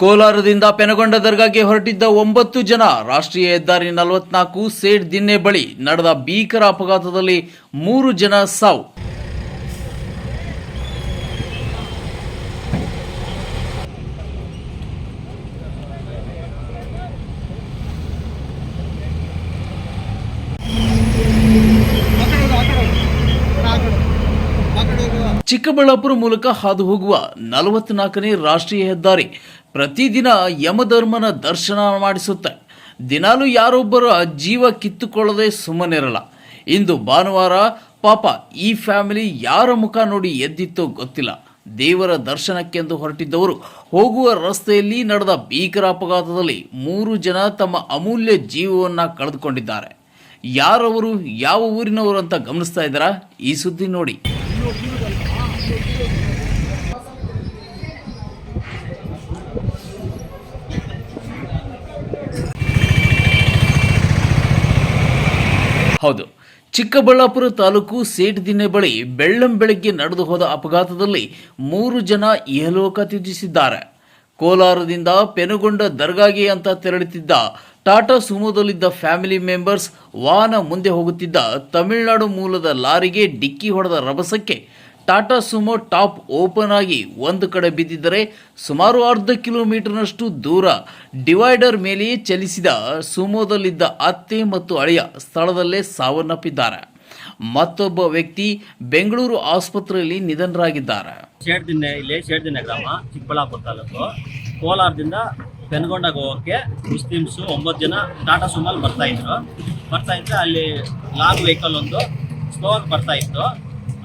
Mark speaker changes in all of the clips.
Speaker 1: ಕೋಲಾರದಿಂದ ಪೆನಗೊಂಡ ದರ್ಗಾಗೆ ಹೊರಟಿದ್ದ ಒಂಬತ್ತು ಜನ ರಾಷ್ಟ್ರೀಯ ಹೆದ್ದಾರಿ ನಲವತ್ನಾಲ್ಕು ಸೇಡ್ ದಿನ್ನೆ ಬಳಿ ನಡೆದ ಭೀಕರ ಅಪಘಾತದಲ್ಲಿ ಮೂರು ಜನ ಸಾವು. ಚಿಕ್ಕಬಳ್ಳಾಪುರ ಮೂಲಕ ಹಾದು ಹೋಗುವ ನಲವತ್ನಾಲ್ಕನೇ ರಾಷ್ಟ್ರೀಯ ಹೆದ್ದಾರಿ ಪ್ರತಿದಿನ ಯಮಧರ್ಮನ ದರ್ಶನ ಮಾಡಿಸುತ್ತೆ. ದಿನಾಲೂ ಯಾರೊಬ್ಬರ ಜೀವ ಕಿತ್ತುಕೊಳ್ಳದೆ ಸುಮ್ಮನಿರಲ್ಲ. ಇಂದು ಭಾನುವಾರ ಪಾಪ ಈ ಫ್ಯಾಮಿಲಿ ಯಾರ ಮುಖ ನೋಡಿ ಎದ್ದಿತ್ತೋ ಗೊತ್ತಿಲ್ಲ. ದೇವರ ದರ್ಶನಕ್ಕೆಂದು ಹೊರಟಿದ್ದವರು ಹೋಗುವ ರಸ್ತೆಯಲ್ಲಿ ನಡೆದ ಭೀಕರ ಅಪಘಾತದಲ್ಲಿ ಮೂರು ಜನ ತಮ್ಮ ಅಮೂಲ್ಯ ಜೀವವನ್ನು ಕಳೆದುಕೊಂಡಿದ್ದಾರೆ. ಯಾರವರು, ಯಾವ ಊರಿನವರು ಅಂತ ಗಮನಿಸ್ತಾ ಇದ್ದಾರಾ? ಈ ಸುದ್ದಿ ನೋಡಿ. ಹೌದು. ಚಿಕ್ಕಬಳ್ಳಾಪುರ ತಾಲೂಕು ಸೇಠದಿನ್ನೆ ಬಳಿ ಬೆಳ್ಳಂ ಬೆಳಗ್ಗೆ ನಡೆದು ಹೋದ ಅಪಘಾತದಲ್ಲಿ ಮೂರು ಜನ ಇಹಲೋಕ ತ್ಯಜಿಸಿದ್ದಾರೆ. ಕೋಲಾರದಿಂದ ಪೆನುಗೊಂಡ ದರ್ಗಾಗೆ ಅಂತ ತೆರಳುತ್ತಿದ್ದ ಟಾಟಾ ಸುಮೋದಲ್ಲಿದ್ದ ಫ್ಯಾಮಿಲಿ ಮೆಂಬರ್ಸ್ ವಾಹನ ಮುಂದೆ ಹೋಗುತ್ತಿದ್ದ ತಮಿಳುನಾಡು ಮೂಲದ ಲಾರಿಗೆ ಡಿಕ್ಕಿ ಹೊಡೆದ ರಭಸಕ್ಕೆ ಟಾಟಾ ಸುಮೋ ಟಾಪ್ ಓಪನ್ ಆಗಿ ಒಂದು ಕಡೆ ಬಿದ್ದಿದ್ದರೆ ಸುಮಾರು ಅರ್ಧ ಕಿಲೋಮೀಟರ್ನಷ್ಟು ದೂರ ಡಿವೈಡರ್ ಮೇಲೆಯೇ ಚಲಿಸಿದ ಸುಮೋದಲ್ಲಿದ್ದ ಅತ್ತೆ ಮತ್ತು ಅಳಿಯ ಸ್ಥಳದಲ್ಲೇ ಸಾವನ್ನಪ್ಪಿದ್ದಾರೆ. ಮತ್ತೊಬ್ಬ ವ್ಯಕ್ತಿ ಬೆಂಗಳೂರು ಆಸ್ಪತ್ರೆಯಲ್ಲಿ ನಿಧನರಾಗಿದ್ದಾರೆ.
Speaker 2: ಶೇಡ್ದಿನ್ನೆ ಇಲ್ಲಿ ಶೇಡ್ದಿನ್ನೆ ಗ್ರಾಮ, ಚಿಕ್ಕಬಳ್ಳಾಪುರ ತಾಲೂಕು. ಕೋಲಾರದಿಂದ ಪೆನ್ಗೊಂಡಾಗ ಹೋಗೋಕ್ಕೆ ಮುಸ್ಲಿಮ್ಸು ಒಂಬತ್ತು ಜನ ಟಾಟಾ ಸುಮಲ್ ಬರ್ತಾ ಇದ್ರು. ಬರ್ತಾ ಇದ್ರೆ ಅಲ್ಲಿ ಲಾಂಗ್ ವೆಹಿಕಲ್ ಒಂದು ಸ್ಲೋ ಆಗಿ ಬರ್ತಾ ಇತ್ತು.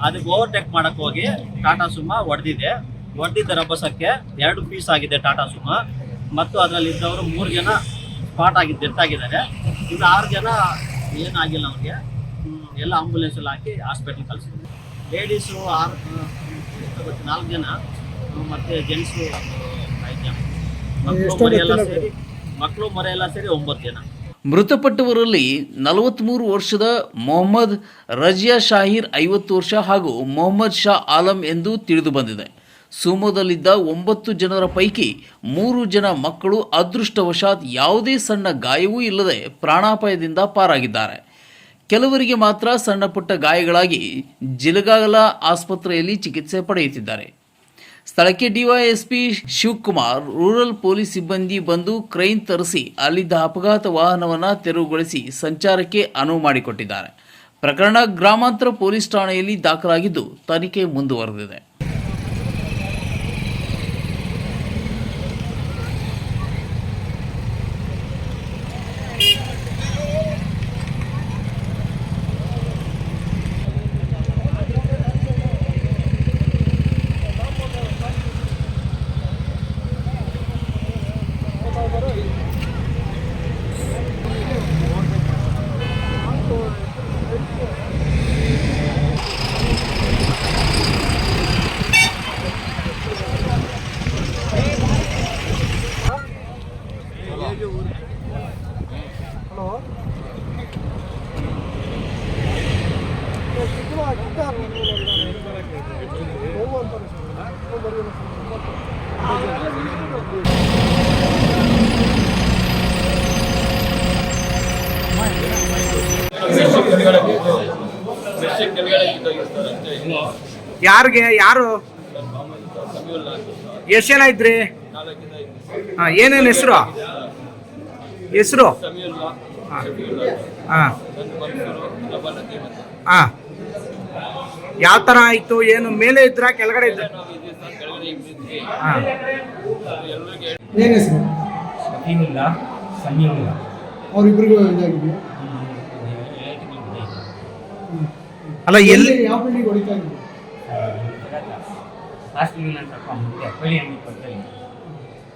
Speaker 2: ಅದಕ್ಕೆ ಓವರ್ಟೇಕ್ ಮಾಡಕ್ಕೆ ಹೋಗಿ ಟಾಟಾ ಸುಮ ಹೊಡೆದಿದೆ ಹೊಡೆದಿದ್ದ ರಭಸಕ್ಕೆ ಎರಡು ಪೀಸ್ ಆಗಿದೆ ಟಾಟಾ ಸುಮ ಮತ್ತು ಅದರಲ್ಲಿ ಇದ್ದವರು ಮೂರು ಜನ ಸ್ಪಾಟ್ ಆಗಿ ಡೆತ್ತಾಗಿದ್ದಾರೆ ಇನ್ನು ಆರು ಜನ ಏನಾಗಿಲ್ಲ ಅವ್ರಿಗೆ. ಎಲ್ಲ ಆಂಬುಲೆನ್ಸಲ್ಲಿ ಹಾಕಿ ಹಾಸ್ಪಿಟ್ಲ್ ಕಳಿಸಿದ್ರು. ಲೇಡೀಸು ಆರು ನಾಲ್ಕು ಜನ ಮತ್ತು ಜೆಂಟ್ಸು ಐದು ಜನ. ಮಕ್ಕಳು ಮರೆಯೆಲ್ಲ ಎಲ್ಲ ಸೇರಿ ಮಕ್ಕಳು ಮರೆಯೆಲ್ಲ ಎಲ್ಲ ಸೇರಿ ಒಂಬತ್ತು ಜನ.
Speaker 1: ಮೃತಪಟ್ಟವರಲ್ಲಿ ನಲವತ್ತ್ಮೂರು ವರ್ಷದ ಮೊಹಮ್ಮದ್ ರಜಿಯಾ ಶಾಹೀರ್ ಐವತ್ತು ವರ್ಷ ಹಾಗೂ ಮೊಹಮ್ಮದ್ ಶಾ ಆಲಂ ಎಂದು ತಿಳಿದು ಬಂದಿದೆ. ಸುಮೋದಲ್ಲಿದ್ದ ಒಂಬತ್ತು ಜನರ ಪೈಕಿ ಮೂರು ಜನ ಮಕ್ಕಳು ಅದೃಷ್ಟವಶಾತ್ ಯಾವುದೇ ಸಣ್ಣ ಗಾಯವೂ ಇಲ್ಲದೆ ಪ್ರಾಣಾಪಾಯದಿಂದ ಪಾರಾಗಿದ್ದಾರೆ. ಕೆಲವರಿಗೆ ಮಾತ್ರ ಸಣ್ಣಪುಟ್ಟ ಗಾಯಗಳಾಗಿ ಜಿಲಗಾಗಲ ಆಸ್ಪತ್ರೆಯಲ್ಲಿ ಚಿಕಿತ್ಸೆ ಪಡೆಯುತ್ತಿದ್ದಾರೆ. ಸ್ಥಳಕ್ಕೆ ಡಿವೈಎಸ್ಪಿ ಶಿವಕುಮಾರ್, ರೂರಲ್ ಪೊಲೀಸ್ ಸಿಬ್ಬಂದಿ ಬಂದು ಕ್ರೈನ್ ತರಿಸಿ ಅಲ್ಲಿದ್ದ ಅಪಘಾತ ವಾಹನವನ್ನು ತೆರವುಗೊಳಿಸಿ ಸಂಚಾರಕ್ಕೆ ಅನುವು ಮಾಡಿಕೊಟ್ಟಿದ್ದಾರೆ. ಪ್ರಕರಣ ಗ್ರಾಮಾಂತರ ಪೊಲೀಸ್ ಠಾಣೆಯಲ್ಲಿ ದಾಖಲಾಗಿದ್ದು, ತನಿಖೆ ಮುಂದುವರೆದಿದೆ.
Speaker 3: ಯಾರಿಗೆ ಯಾರು ಎಷ್ಟು ಜನ ಇದ್ರಿ ಹಾಂ ಏನೇನು ಹೆಸರು ಹೆಸರು ಹಾಂ ಹಾಂ ಯಾವ ಥರ ಆಯಿತು ಏನು ಮೇಲೆ ಇದ್ರ ಕೆಳಗಡೆ ಇದ್ರ ಹಾಂ
Speaker 4: ಏನು ಹೆಸರು
Speaker 5: ಸಮೀವುಲ್ಲ ಸಮೀವುಲ್ಲ
Speaker 4: ಅವ್ರಿಬ್ರಿಗೂ ಇದಾಗಿದೆಯಾ
Speaker 3: ಅಲ್ಲ ಎಲ್ಲಿ
Speaker 4: ಎಲ್ಲಿ ಯಾವ ಬಿಲ್ಡಿಂಗ್ ಹೊಡಿತಾ ಇದ್ರು
Speaker 5: ಹಾಸ್ಪಿಟಲ್ ಸ್ವಲ್ಪ ಮುಂದೆ ಬಳಿ ಅಂಗಡಿ ಪಕ್ಕದಲ್ಲಿ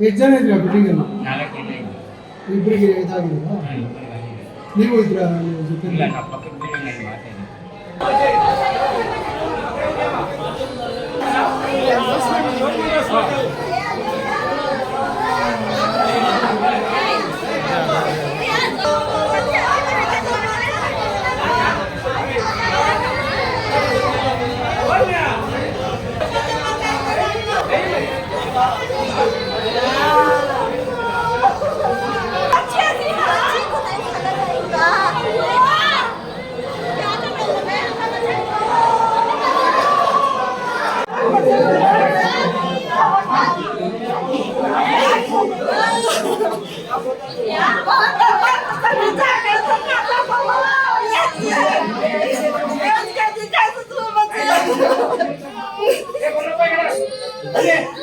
Speaker 4: ಎಷ್ಟು ಜನ ಇದ್ರು ಆ ಬಿಲ್ಡಿಂಗ್ ಅಲ್ಲಿ
Speaker 5: ನಾಲ್ಕು ಜನ ಇದ್ದರು
Speaker 4: ಇಬ್ಬರಿಗೆ ಇದಾಗಿಲ್ಲ
Speaker 5: ಹ್ಮ್, ಇಬ್ರಿಗೆ ಆಗಿದೆ.
Speaker 4: ನೀವು ಇದ್ರ ಜೊತೆ
Speaker 5: ಇಲ್ಲ ನಾವು ಪಕ್ಕದ ಬಿಲ್ಡಿಂಗಲ್ಲಿ ಮಾತಾಡಿದ್ವಿ Yeah.